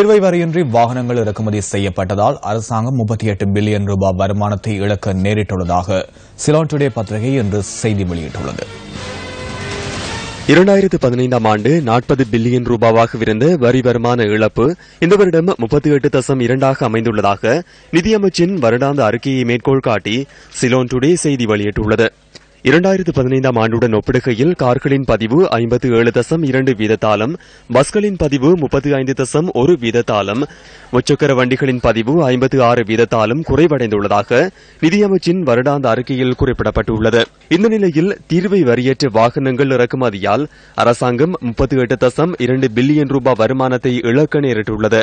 தீர்வை வரையின்றி வாகனங்கள் இறக்குமதி செய்யப்பட்டதால் அரசாங்கம் முப்பத்தி எட்டு பில்லியன் ரூபாய் வருமானத்தை இழக்க நேரிட்டுள்ளதாக சிலோன் டுடே பத்திரிகை இன்று செய்தி வெளியிட்டுள்ளது. இரண்டாயிரத்து பதினைந்தாம் ஆண்டு நாற்பது பில்லியன் ரூபாவாக வரி வருமான இழப்பு இந்த வருடம் முப்பத்தி எட்டு தசம் இரண்டாக அமைந்துள்ளதாக நிதியமைச்சின் வருடாந்த அறிக்கையை மேற்கோள் காட்டி சிலோன் டுடே செய்தி வெளியிட்டுள்ளது. இரண்டாயிரத்து பதினைந்தாம் ஆண்டுடன் ஒப்பிடுகையில் கார்களின் பதிவு ஐம்பத்து ஏழு தசம் இரண்டு வீதத்தாலும் பஸ்களின் பதிவு முப்பத்தி ஐந்து தசம் ஒரு வீதத்தாலும் முச்சக்கர வண்டிகளின் பதிவு ஐம்பத்து ஆறு வீதத்தாலும் குறைவடைந்துள்ளதாக நிதியமைச்சின் வருடாந்த அறிக்கையில் குறிப்பிடப்பட்டுள்ளது. இந்த நிலையில் தீர்வை வரியற்ற வாகனங்கள் இறக்குமதியால் அரசாங்கம் முப்பத்தி எட்டு தசம் இரண்டு பில்லியன் ரூபாய் வருமானத்தை இழக்க நேரிட்டுள்ளது.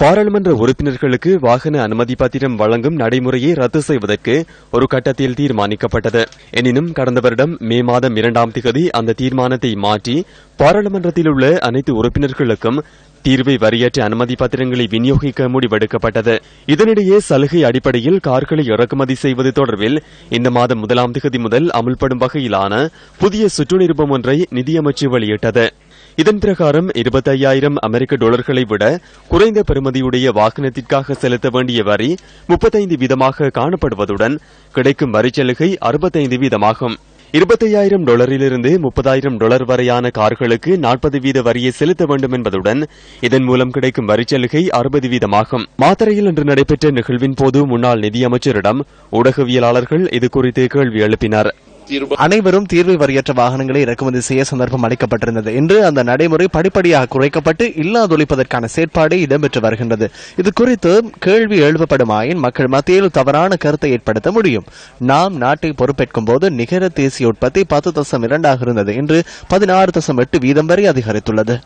பாராளுமன்ற உறுப்பினர்களுக்கு வாகன அனுமதி பத்திரம் வழங்கும் நடைமுறையை ரத்து செய்வதற்கு ஒரு கட்டத்தில் தீர்மானிக்கப்பட்டது. எனினும் கடந்த வருடம் மே மாதம் இரண்டாம் திகதி அந்த தீர்மானத்தை மாற்றி பாராளுமன்றத்தில் உள்ள அனைத்து உறுப்பினர்களுக்கும் தீர்வை வரியற்ற அனுமதி பத்திரங்களை விநியோகிக்க முடிவெடுக்கப்பட்டது. இதனிடையே சலுகை அடிப்படையில் கார்களை இறக்குமதி செய்வது தொடர்பில் இந்த மாதம் முதலாம் திகதி முதல் அமுல்படும் வகையிலான புதிய சுற்று நிருபம் ஒன்றை நிதியமைச்சு வெளியிட்டது. இதன் பிரகாரம் இருபத்தையாயிரம் அமெரிக்க டாலர்களை விட குறைந்த பெறுமதியுடைய வாகனத்திற்காக செலுத்த வேண்டிய வரி முப்பத்தைந்து வீதமாக காணப்படுவதுடன் கிடைக்கும் வரிச்சலுகை அறுபத்தைந்து வீதமாகும். இருபத்தையாயிரம் டாலரிலிருந்து முப்பதாயிரம் டாலர் வரையான கார்களுக்கு நாற்பது வீத வரியை செலுத்த வேண்டும் என்பதுடன் இதன் மூலம் கிடைக்கும் வரிச்சலுகை அறுபது வீதமாகும். மாத்தரையில் இன்று நடைபெற்ற நிகழ்வின் போது முன்னாள் நிதியமைச்சரிடம் ஊடகவியலாளர்கள் இதுகுறித்து கேள்வி எழுப்பினர். அனைவரும் தீர்வு வரியற்ற வாகனங்களை இறக்குமதி செய்ய சந்தர்ப்பம் அளிக்கப்பட்டிருந்தது. இன்று அந்த நடைமுறை படிப்படியாக குறைக்கப்பட்டு இல்லாதொழிப்பதற்கான செயற்பாடு இடம்பெற்று வருகின்றது. இது குறித்து கேள்வி எழுப்பப்படுமாயின் மக்கள் மத்தியில் தவறான கருத்தை ஏற்படுத்த முடியும். நாம் நாட்டை பொறுப்பேற்கும் போது நிகர தேசிய உற்பத்தி பத்து தசம் இரண்டாக இருந்தது. இன்று பதினாறு தசம் எட்டு வீதம் வரை அதிகரித்துள்ளது.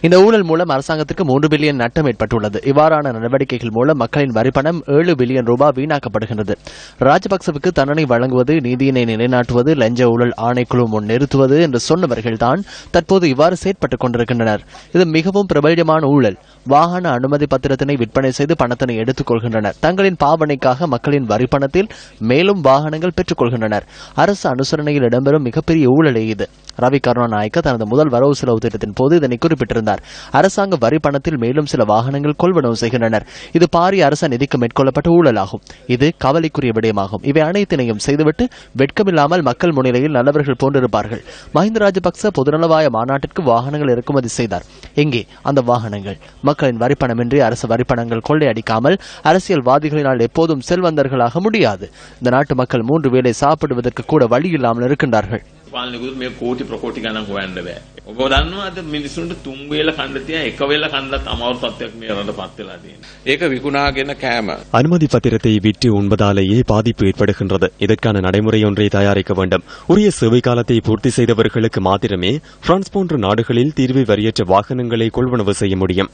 இந்த ஊழல் மூலம் அரசாங்கத்திற்கு மூன்று பில்லியன் நட்டம் ஏற்பட்டுள்ளது. இவ்வாறான நடவடிக்கைகள் மூலம் மக்களின் வரிப்பணம் ஏழு பில்லியன் ரூபாய் வீணாக்கப்படுகின்றது. ராஜபக்சவுக்கு தண்டனை வழங்குவது நீதியினை நிலைநாட்டுவது லஞ்ச ஊழல் ஆணைக்குழு முன் நிறுத்துவது என்று சொன்னவர்கள்தான் தற்போது இவ்வாறு செயற்பட்டுக் கொண்டிருக்கின்றனர். இது மிகவும் பிரபல்யமான ஊழல். வாகன அனுமதி பத்திரத்தினை விற்பனை செய்து பணத்தினை எடுத்துக் கொள்கின்றனர். தங்களின் பாவனைக்காக மக்களின் வரிப்பணத்தில் மேலும் வாகனங்கள் பெற்றுக்கொள்கின்றனர் அரசு அனுசரணையில் இடம்பெறும் மிகப்பெரிய ஊழலே இது. ரவி கருணாநாயக்க தனது முதல் வரவு செலவு திட்டத்தின் போது இதனை குறிப்பிட்டிருந்தார். அரசாங்க வரி பணத்தில் மேலும் சில வாகனங்கள் கொள்வனவு செய்கின்றனர். இது பாரிய அரச நிதிக்கு மேற்கொள்ளப்பட்ட ஊழலாகும். இது கவலைக்குரிய விடயமாகும். இவை அனைத்தினையும் செய்துவிட்டு வெட்கமில்லாமல் மக்கள் முன்னிலையில் நல்லவர்கள் போன்றிருப்பார்கள். மஹிந்த ராஜபக்ச பொதுநலவாய மாநாட்டிற்கு வாகனங்கள் இறக்குமதி செய்தார். எங்கே? அந்த வாகனங்கள். மக்களின் வரிப்பணமின்றி அரசு வரிப்பணங்கள் கொள்ளையடிக்காமல் அரசியல்வாதிகளினால் எப்போதும் செல்வந்தர்களாக முடியாது. இந்த நாட்டு மக்கள் மூன்று வேளை சாப்பிடுவதற்கு கூட வழி இல்லாமல் இருக்கின்றார்கள். පාලනිකුත් මේ කෝටි ප්‍රකෝටි ගණන් හොයන්න බෑ. ඔබ දන්නවද මිනිසුන්ට තුන් වේල කන්න තියා එක වේල කන්නත් අමාරු තත්ත්වයක් මේ රට පත් වෙලා තියෙනවා. ඒක විකුණාගෙන කෑම. அனுமதி பத்திரத்தை விற்று உண்பதாலேயே பாதிப்பு ஏற்படுகின்றது இதற்கான நடைமுறை ஒன்றை தயாரிக்க வேண்டும் உரிய சேவை காலத்தை பூர்த்தி செய்தவர்களுக்கு மாத்திரமே பிரான்ஸ் போன்ற நாடுகளில் தீர்வை வரியற்ற வாகனங்களை கொள்வனவு செய்ய முடியும்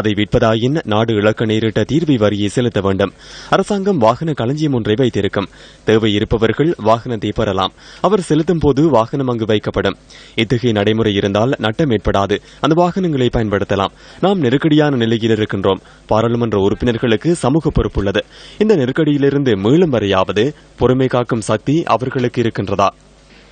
அதை விற்பதாயின் நாடு இழக்க நேரிட்ட தீர்வை வரியை செலுத்த வேண்டும் அரசாங்கம் வாகன களஞ்சியம் ஒன்றை வைத்திருக்கும் தேவை இருப்பவர்கள் வாகனத்தை பெறலாம் அவர் செலுத்தும் போது வாகனம் அங்கு வைக்கப்படும். இத்தகைய நடைமுறை இருந்தால் நட்டம் ஏற்படாது. அந்த வாகனங்களை பயன்படுத்தலாம். நாம் நெருக்கடியான நிலையில் இருக்கின்றோம். பாராளுமன்ற உறுப்பினர்களுக்கு சமூக பொறுப்புள்ளது. இந்த நெருக்கடியிலிருந்து மீளும் வரையாவது பொறுமை காக்கும் சக்தி அவர்களுக்கு இருக்கின்றதா?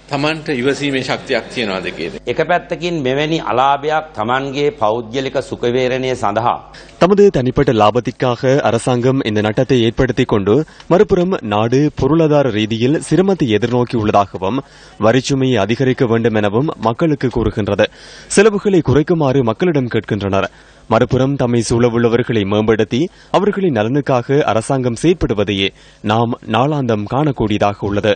තමන්ට ඉවසීමේ ශක්තියක් තියෙනවාද කියද. එක පැත්තකින් මෙවැනි අලාභයක් තමන්ගේ පෞද්ගලික සුකවේරණය සඳහා தமது தனிப்பட்ட லாபத்திற்காக அரசாங்கம் இந்த நட்டத்தை ஏற்படுத்திக் கொண்டு மறுபுறம் நாடு பொருளாதார ரீதியில் சிரமத்தை எதிர்நோக்கியுள்ளதாகவும் வரிச்சுமையை அதிகரிக்க வேண்டும் எனவும் மக்களுக்கு கூறுகின்றது செலவுகளை குறைக்குமாறு மக்களிடம் கேட்கின்றனர் மறுபுறம் தம்மை சூழவுள்ளவர்களை மேம்படுத்தி அவர்களின் நலனுக்காக அரசாங்கம் செயற்படுவதையே நாம் நாளாந்தம் காணக்கூடியதாக உள்ளது